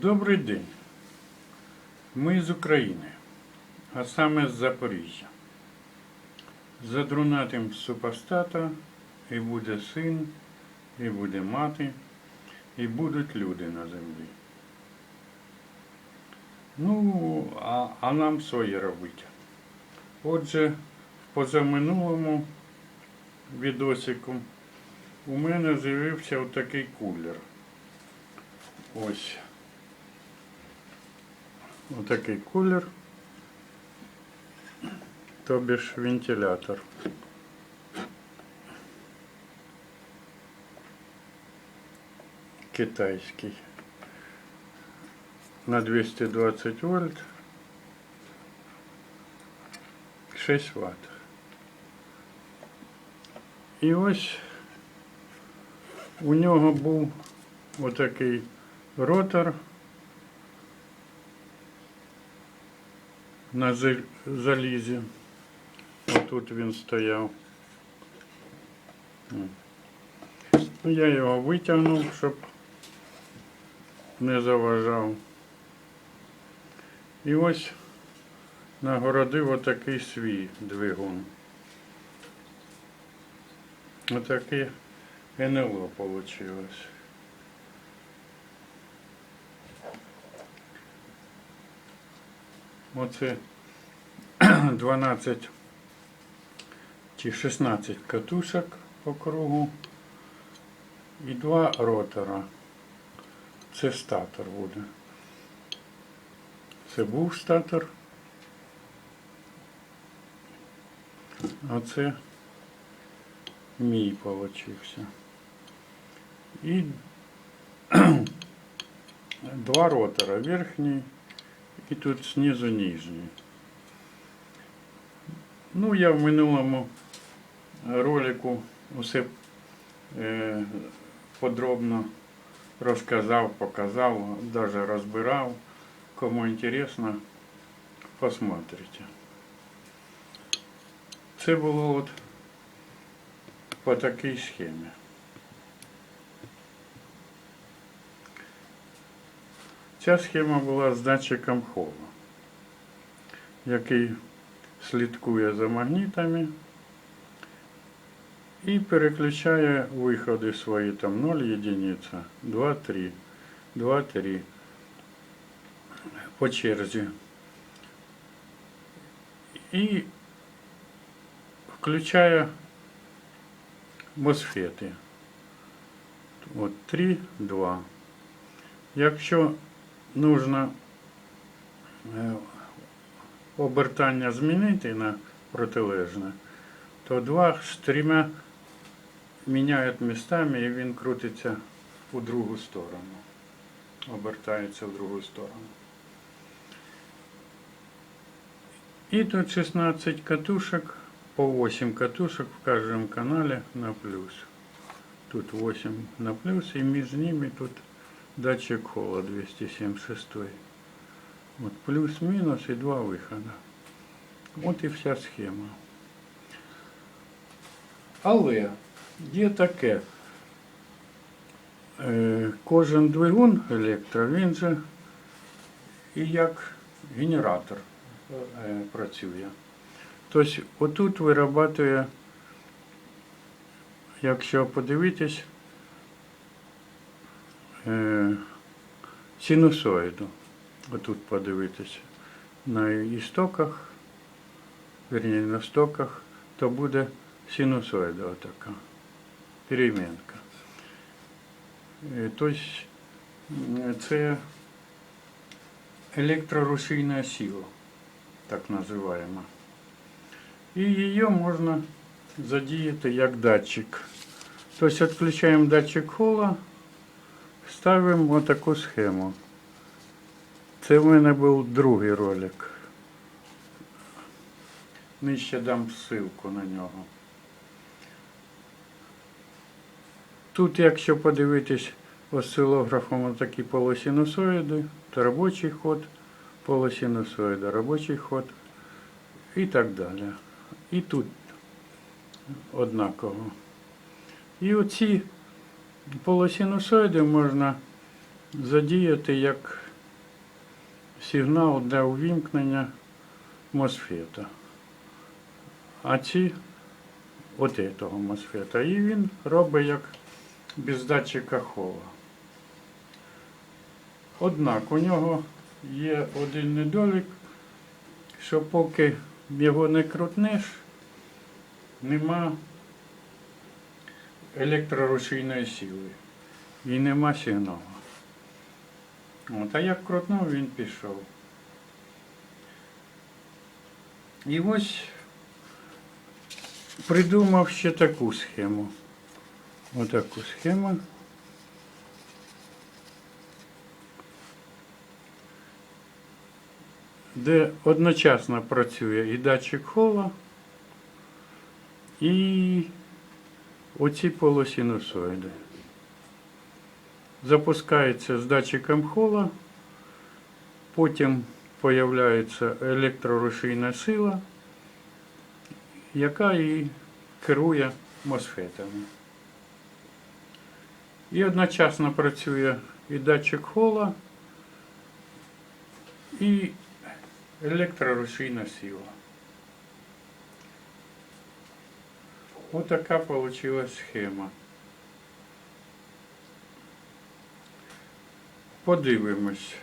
Добрий день. Ми з України, а саме з Запоріжжя. Задрунатим супостата і буде син, і буде мати, і будуть люди на землі. Ну, а, а нам своє робити. Отже, в позаминулому відосику у мене з'явився отакий кулер. Ось. Отакий кулер. Тобі ж вентилятор. Китайський. На 220 вольт. 6 Вт. І ось у нього був отакий ротор на залізі. Отут він стояв. Ну, Я його витягнув, щоб не заважав. І ось нагородив отакий свій двигун. Отаке НЛО вийшло. Оце 12 чи 16 катушок по кругу і два ротора. Це статор буде. Це був статор. А це мій получився. І два ротора, верхній і тут знизу нижній. Ну, я в минулому ролику усе е, подробно розказав, показав, даже розбирав. Кому інтересно, посмотрите. Це було от по такій схемі. Ця схема була з датчиком холу, який слідкує за магнітами і переключає виходи свої там 0 единиця, 2, 3, 2, 3 по черзі. І включає мосфети. От 3, 2. Якщо нужно е, обертання змінити на протилежне, то два з трьома міняють містами і він крутиться у другу сторону. Обертається в другу сторону. І тут 16 катушек, по 8 катушек в каждом канале на плюс. Тут 8 на плюс, и между ними тут датчик хола 276. Вот плюс-минус и два выхода. От і вся схема. Але є таке. Е, Кожен двигун електро, він же і як генератор е, працює. Тобто отут вирабатує, якщо подивитись, синусоїду. Отут подивитись на істоках, верні на стоках, то буде синусоїда отака, перемінка. Е, Тобто це електрорушійна сила, так називаємо. І її можна задіяти як датчик. Тобто відключаємо датчик хола, ставимо отаку схему. Це в мене був другий ролик. Нижче дам ссылку на нього. Тут, якщо подивитись осцилографом такі полусинусоїди, то робочий ход, полусинусоїда, робочий ход і так далі. І тут однаково. І оці полусинусоїди можна задіяти як сигнал для увімкнення мосфета. А ці от этого мосфета. І він робить як без датчика хола. Однак у нього є один недолік, що поки його не крутнеш, нема електрорушійної сили і нема сигналу. От, а як крутнув, він пішов. І ось придумав ще таку схему. Отаку схему. Де одночасно працює і датчик хола, і оці полусинусоїди. Запускається з датчиком хола, потім появляється електрорушійна сила, яка і керує мосфетами. І одночасно працює і датчик хола, і електрорушійна сила. Ось така вийшла схема. Подивимось.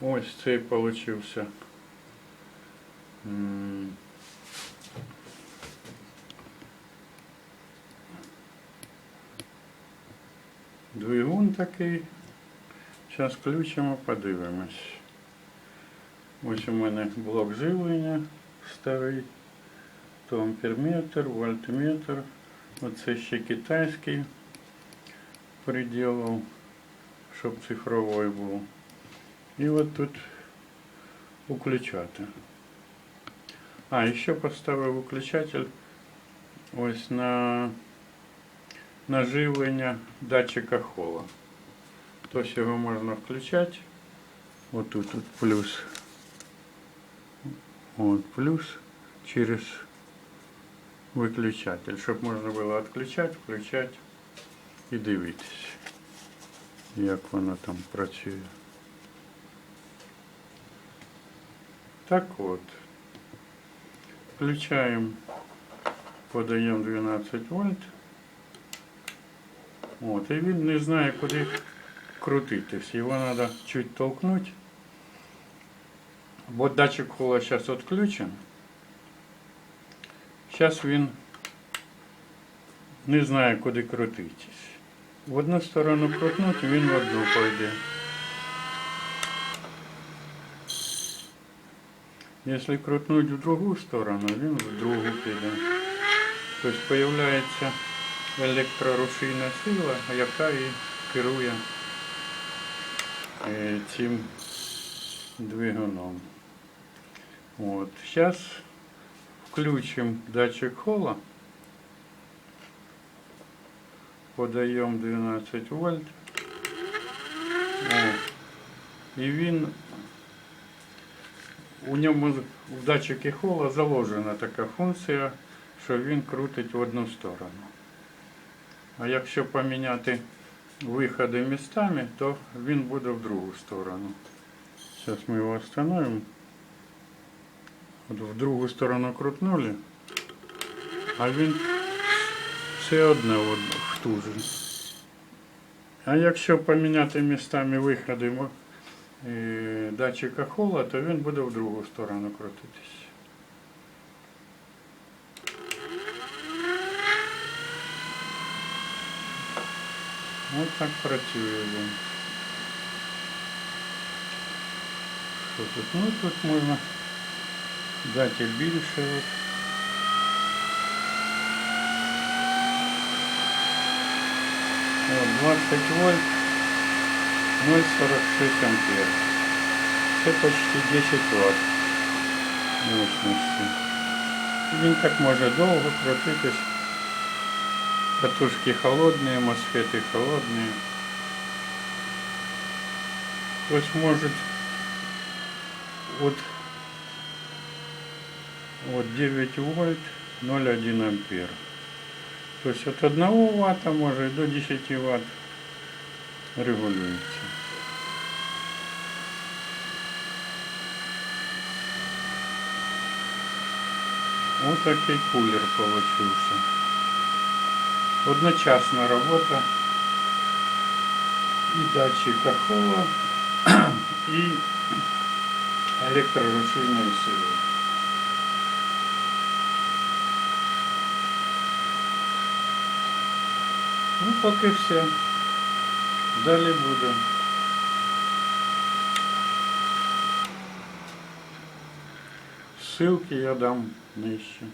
Ось цей получився. Двигун такий. Зараз включимо, подивимось. Ось у мене блок живлення старий, то амперметр, вольтметр. Оце ще китайський приділав, щоб цифровий був. І от тут включати. А, і ще поставив виключатель ось на, на живлення датчика хола. Тобто його можна включати. От тут, тут плюс. От плюс через виключатель, щоб можна було відключати, включати і дивитися, як воно там працює. Так от. Включаємо, подаємо 12 вольт. От, і він не знає, куди крутитись. Його треба чуть толкнути. Бо датчик хола зараз відключений. Зараз він не знає, куди крутитись. В одну сторону крутнуть, він в одну пойде. Если крутнуть в другу сторону, він в другу піде. Тобто появляється електрорушійна сила, яка і керує е, цим двигуном. От. Зараз включимо датчик хола. Подаємо 12 вольт. І він у ньому в датчикі хола заложена така функція, що він крутить в одну сторону. А якщо поміняти виходи містами, то він буде в другу сторону. Зараз ми його встановимо. От в другу сторону крутнули, а він все одне в ту же. А якщо поміняти містами виходи е, датчика хола, то він буде в другу сторону крутитись. Ось так працює він. Що тут? Ну тут можна дати більше. От. От, 20 вольт, 0,46 ампер. Це почти 10 Вт мощності. Він так може довго крутитись. Катушки холодные, мосфеты холодные. То есть может вот, вот 9 вольт, 0,1 ампер. То есть от 1 ватта може до 10 ватт регулюється. Вот такой кулер получился. Одночасна работа и датчик холла, и электрорушильной силы. Ну, поки все. Далі буде. Ссылки я дам нижче.